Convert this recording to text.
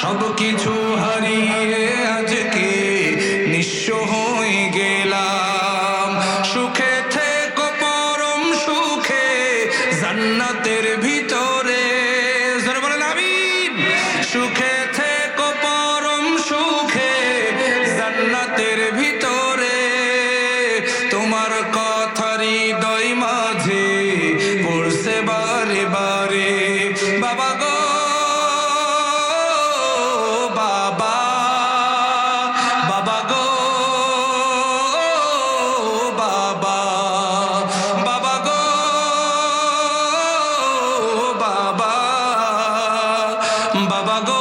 সব কিছু হারিয়ে আজকে নিঃস্ব হয়ে গেলাম। সুখে থেকো, পরম সুখে, জান্নাতের ভিতরে। সুখে থেকো, পরম সুখে, জান্নাতের ভিতরে। তোমার কথা হৃদয় মাঝে পড়ছে বারে বারে। বাবা গো